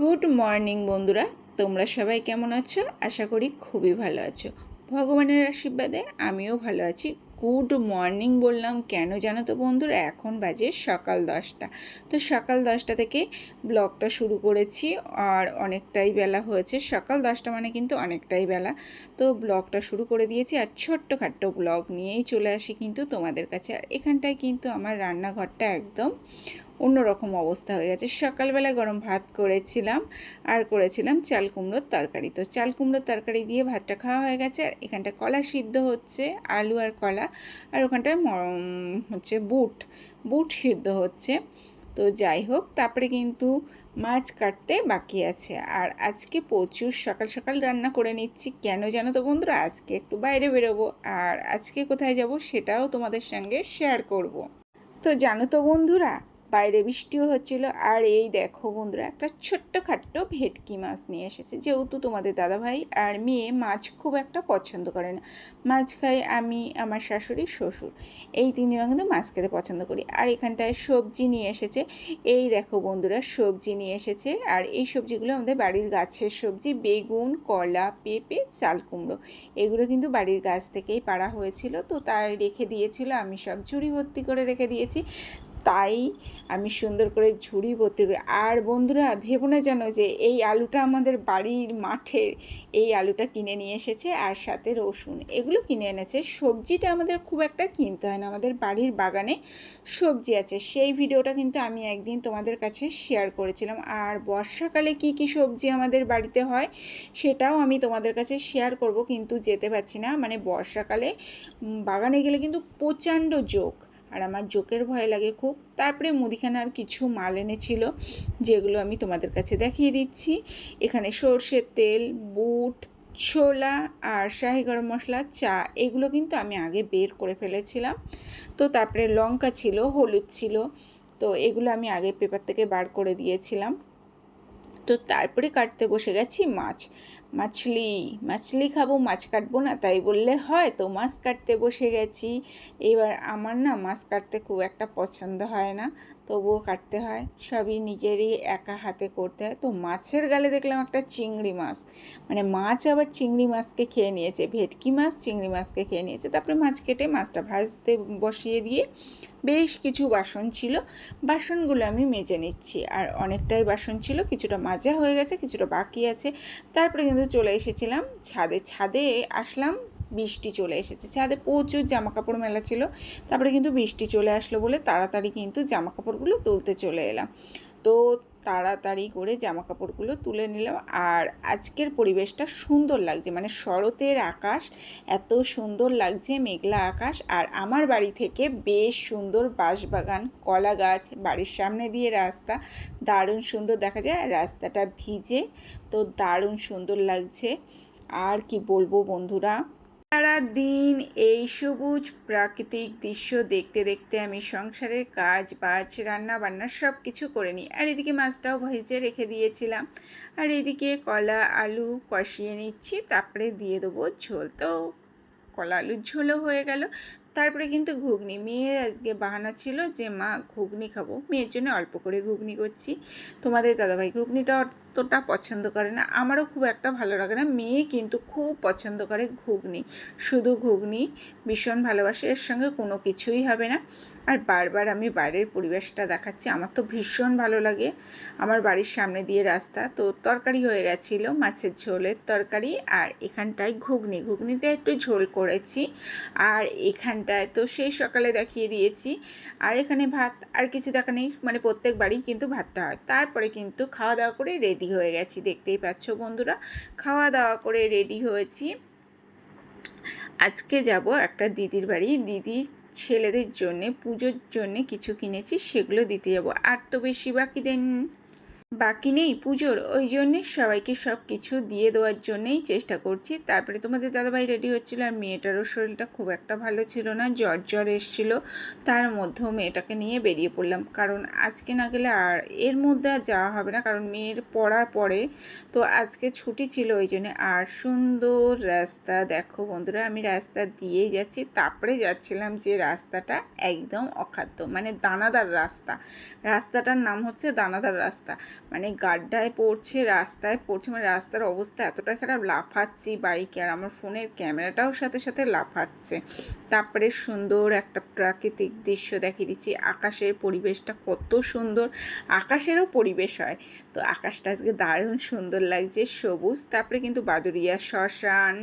Good morning বন্ধুরা, তোমরা সবাই কেমন আছো? আশা করি খুবই ভালো আছো। ভগবানের আশীর্বাদে আমিও ভালো আছি। গুড মর্নিং বললাম কেন জানো তো বন্ধুরা, এখন বাজে সকাল দশটা। তো সকাল দশটা থেকে ব্লগটা শুরু করেছি, আর অনেকটাই বেলা হয়েছে। সকাল দশটা মানে কিন্তু অনেকটাই বেলা। তো ব্লগটা শুরু করে দিয়েছি, আর ছোট্টখাট্ট ব্লগ নিয়েই চলে আসি কিন্তু তোমাদের কাছে। আর এখানটায় কিন্তু আমার রান্নাঘরটা একদম অন্যরকম অবস্থা হয়ে গেছে। সকালবেলা গরম ভাত করেছিলাম আর করেছিলাম চাল কুমড়োর তরকারি। তো চাল কুমড়োর তরকারি দিয়ে ভাতটা খাওয়া হয়ে গেছে আর এখানটা কলা সিদ্ধ হচ্ছে, আলু আর কলা। আর ওখানটায় ম- হচ্ছে বুট বুট সিদ্ধ হচ্ছে। তো যাই হোক, তারপরে কিন্তু মাছ কাটতে বাকি আছে। আর আজকে প্রচুর সকাল সকাল রান্না করে নিচ্ছি। কেন জানো তো বন্ধুরা? আজকে একটু বাইরে বেরোবো। আর আজকে কোথায় যাব সেটাও তোমাদের সঙ্গে শেয়ার করব। তো জানো তো বন্ধুরা বাইরে বৃষ্টিও হচ্ছিল। আর এই দেখো বন্ধুরা, একটা ছোট্ট খাট্ট ভেটকি মাছ নিয়ে এসেছে, যেহেতু তোমাদের দাদাভাই আর মেয়ে মাছ খুব একটা পছন্দ করে না। মাছ খাই আমি, আমার শাশুড়ি, শ্বশুর। এই তিনজনে কিন্তু মাছ খেতে পছন্দ করি। আর এখানটায় সবজি নিয়ে এসেছে। এই দেখো বন্ধুরা, সবজি নিয়ে এসেছে। আর এই সবজিগুলো আমাদের বাড়ির গাছের সবজি, বেগুন, কলা, পেঁপে, চাল কুমড়ো। এগুলো কিন্তু বাড়ির গাছ থেকেই পাড়া হয়েছিল। তো তাই রেখে দিয়েছিল। আমি সব ঝুড়ি ভর্তি করে রেখে দিয়েছি। তাই আমি সুন্দর করে ঝুড়ি ভর্তি করি। আর বন্ধুরা, ভেবো না জানো যে এই আলুটা আমাদের বাড়ির মাঠের এই আলুটা কিনে নিয়ে এসেছে আর সাথে রসুন। এগুলো কিনে এনেছে। সবজিটা আমাদের খুব একটা কিনতে হয় না। আমাদের বাড়ির বাগানে সবজি আছে। সেই ভিডিওটা কিন্তু আমি একদিন তোমাদের কাছে শেয়ার করেছিলাম। আর বর্ষাকালে কি কি সবজি আমাদের বাড়িতে হয় সেটাও আমি তোমাদের কাছে শেয়ার করব, কিন্তু যেতে পারছি না। মানে বর্ষাকালে বাগানে গেলে কিন্তু প্রচণ্ড জোক। আর আমার জোকের ভয় লাগে খুব। তারপরে মুদিখানার কিছু মাল এনেছিল, যেগুলো আমি তোমাদের কাছে দেখিয়ে দিচ্ছি। এখানে সর্ষের তেল, বুট, ছোলা আর শাহি গরম মশলা, চা, এগুলো কিন্তু আমি আগে বের করে ফেলেছিলাম। তো তারপরে লঙ্কা ছিল, হলুদ ছিল, তো এগুলো আমি আগে পেপার থেকে বার করে দিয়েছিলাম। তো তারপরে কাটতে বসে গেছি মাছ। মাছলি মাছলি খাব, মাছ কাটবো না, তাই বললে হয়, তো মাছ কাটতে বসে গেছি। এবার আমার না মাছ কাটতে খুব একটা পছন্দ হয় না। তবুও কাটতে হয়। সবই নিজেরই একা হাতে করতে হয়। তো মাছের গালে দেখলাম একটা চিংড়ি মাছ। মানে মাছ আবার চিংড়ি মাছকে খেয়ে নিয়েছে। ভেটকি মাছ চিংড়ি মাছকে খেয়ে নিয়েছে। তারপরে মাছ কেটে মাছটা ভাজতে বসিয়ে দিয়ে বেশ কিছু বাসন ছিল। বাসনগুলো আমি মেজে নিচ্ছি। আর অনেকটাই বাসন ছিল। কিছুটা মাজা হয়ে গেছে, কিছুটা বাকি আছে। তারপরে কিন্তু চলে এসেছিলাম ছাদে। ছাদে আসলাম বৃষ্টি চলে এসেছে। ছাদে প্রচুর জামা কাপড় মেলা ছিল। তারপরে কিন্তু বৃষ্টি চলে আসলো বলে তাড়াতাড়ি কিন্তু জামা কাপড়গুলো তুলতে চলে এলাম। তো তাড়াতাড়ি করে জামা কাপড়গুলো তুলে নিলাম আর আজকের পরিবেশটা সুন্দর লাগছে। মানে শরতের আকাশ এত সুন্দর লাগছে, মেঘলা আকাশ আর আমার বাড়ি থেকে বেশ সুন্দর বাঁশবাগান কলা গাছ বাড়ির সামনে দিয়ে রাস্তা, দারুণ সুন্দর দেখা যায়। রাস্তাটা ভিজে তো দারুণ সুন্দর লাগছে। আর কি বলব বন্ধুরা? সারা দিন এই সবুজ প্রাকৃতিক দৃশ্য দেখতে দেখতে আমি সংসারের কাজ, বাজ রান্না বান্না সব কিছু করে নিই। আর এদিকে মাছটাও ভেজে রেখে দিয়েছিলাম। আর এদিকে কলা, আলু কষিয়ে নিচ্ছি, তারপরে দিয়ে দেবো ঝোল। তো কলা, আলুর ঝোলও হয়ে গেল। তারপরে কিন্তু ঘুগনি। মেয়ের আজকে বাহানা ছিল যে, মা, ঘুগনি খাব। মেয়ের জন্য অল্প করে ঘুগনি করছি। তোমাদের দাদাভাই ঘুগনিটা অতটা পছন্দ করে না। আমারও খুব একটা ভালো লাগে না। মেয়ে কিন্তু খুব পছন্দ করে ঘুগনি। শুধু ঘুগনি ভীষণ ভালোবাসে, এর সঙ্গে কোনো কিছুই হবে না। আর বারবার আমি বাইরের পরিবেশটা দেখাচ্ছি, আমার তো ভীষণ ভালো লাগে। আমার বাড়ির সামনে দিয়ে রাস্তা, তো তরকারি হয়ে গেছিল, মাছের ঝোলের তরকারি আর এখানটায় ঘুগনি। ঘুগনিটা একটু ঝোল করেছি। আর এখানটায় তো সেই সকালে দেখিয়ে দিয়েছি। আর এখানে ভাত আর কিছু দেখা নেই মানে প্রত্যেক বাড়ি কিন্তু ভাতটা হয়। তারপরে কিন্তু খাওয়া দাওয়া করে রেডি হয়ে গেছি, দেখতেই পাচ্ছ বন্ধুরা। খাওয়া দাওয়া করে রেডি হয়েছি। আজকে যাব একটা দিদির বাড়ি। দিদির ছেলেদের জন্যে, পুজোর জন্যে কিছু কিনেছি, সেগুলো দিতে যাব। আর তো বেশি বাকি দেন বাকি নেই পুজোর, ওই জন্যে সবাইকে সব কিছু দিয়ে দেওয়ার জন্যেই চেষ্টা করছি। তারপরে তোমাদের দাদাভাই রেডি হচ্ছিল আর মেয়েটারও শরীরটা খুব একটা ভালো ছিল না, জ্বর জ্বর এসছিল। তার মধ্যেও মেয়েটাকে নিয়ে বেরিয়ে পড়লাম। কারণ আজকে না গেলে আর এর মধ্যে আর যাওয়া হবে না, কারণ মেয়ের পড়ার পরে তো আজকে ছুটি ছিল, ওই জন্যে আর সুন্দর রাস্তা। দেখো বন্ধুরা, আমি রাস্তা দিয়েই যাচ্ছি। তারপরে যাচ্ছিলাম যে রাস্তাটা একদম অখাদ্য মানে দানাদার রাস্তা। রাস্তাটার নাম হচ্ছে দানাদার রাস্তা। মানে গাড্ডায় পড়ছে, রাস্তায় পড়ছে মানে রাস্তার অবস্থা এতটা খারাপ, লাফাচ্ছি বাইকে আর আমার ফোনের ক্যামেরাটাও সাথে সাথে লাফাচ্ছে। তারপরে সুন্দর একটা প্রাকৃতিক দৃশ্য দেখিয়ে দিচ্ছি, আকাশের পরিবেশটা কত সুন্দর, আকাশেরও পরিবেশ হয়। তো আকাশটা আজকে দারুণ সুন্দর লাগছে, সবুজ, তারপরে কিন্তু বাদুরিয়া শ্মশান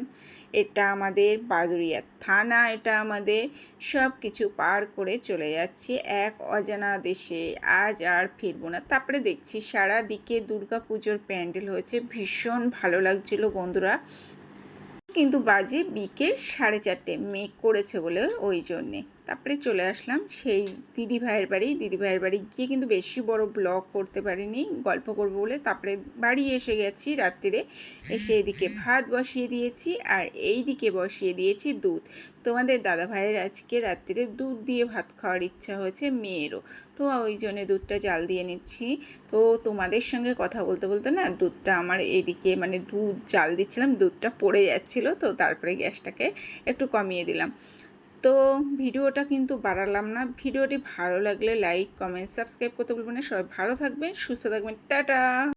এটা আমাদের বাদুরিয়া থানা, এটা আমাদের সব কিছু পার করে চলে যাচ্ছি এক অজানা দেশে। আজ আর ফিরবো না। তারপরে দেখছি সারা দিকে দুর্গা পুজোর প্যান্ডেল হয়েছে। ভীষণ ভালো লাগছিল বন্ধুরা। কিন্তু বাজে বিকেল সাড়ে চারটে। মেঘ করেছে বলে ওই জন্যে। তারপরে চলে আসলাম সেই দিদি ভাইয়ের বাড়ি। দিদি ভাইয়ের বাড়ি গিয়ে কিন্তু বেশি বড় ব্লগ করতে পারিনি, গল্প করব বলে। তারপরে বাড়ি এসে গেছি রাত্রিরে এসে এদিকে ভাত বসিয়ে দিয়েছি আর এই দিকে বসিয়ে দিয়েছি দুধ। তোমাদের দাদা ভাইয়ের আজকে রাত্রিরে দুধ দিয়ে ভাত খাওয়ার ইচ্ছা হয়েছে মেয়েরও। তো ওই জন্যে দুধটা জাল দিয়ে নিচ্ছি। তো তোমাদের সঙ্গে কথা বলতে বলতে না দুধটা আমার এদিকে মানে দুধ জাল দিচ্ছিলাম, দুধটা পড়ে যাচ্ছিল। তো তারপরে গ্যাসটাকে একটু কমিয়ে দিলাম। তো ভিডিওটা কিন্তু বাড়ালাম না। ভিডিওটি ভালো লাগলে লাইক, কমেন্ট, সাবস্ক্রাইব করতে বলবেন না। সবাই ভালো থাকবেন, সুস্থ থাকবেন। টাটা!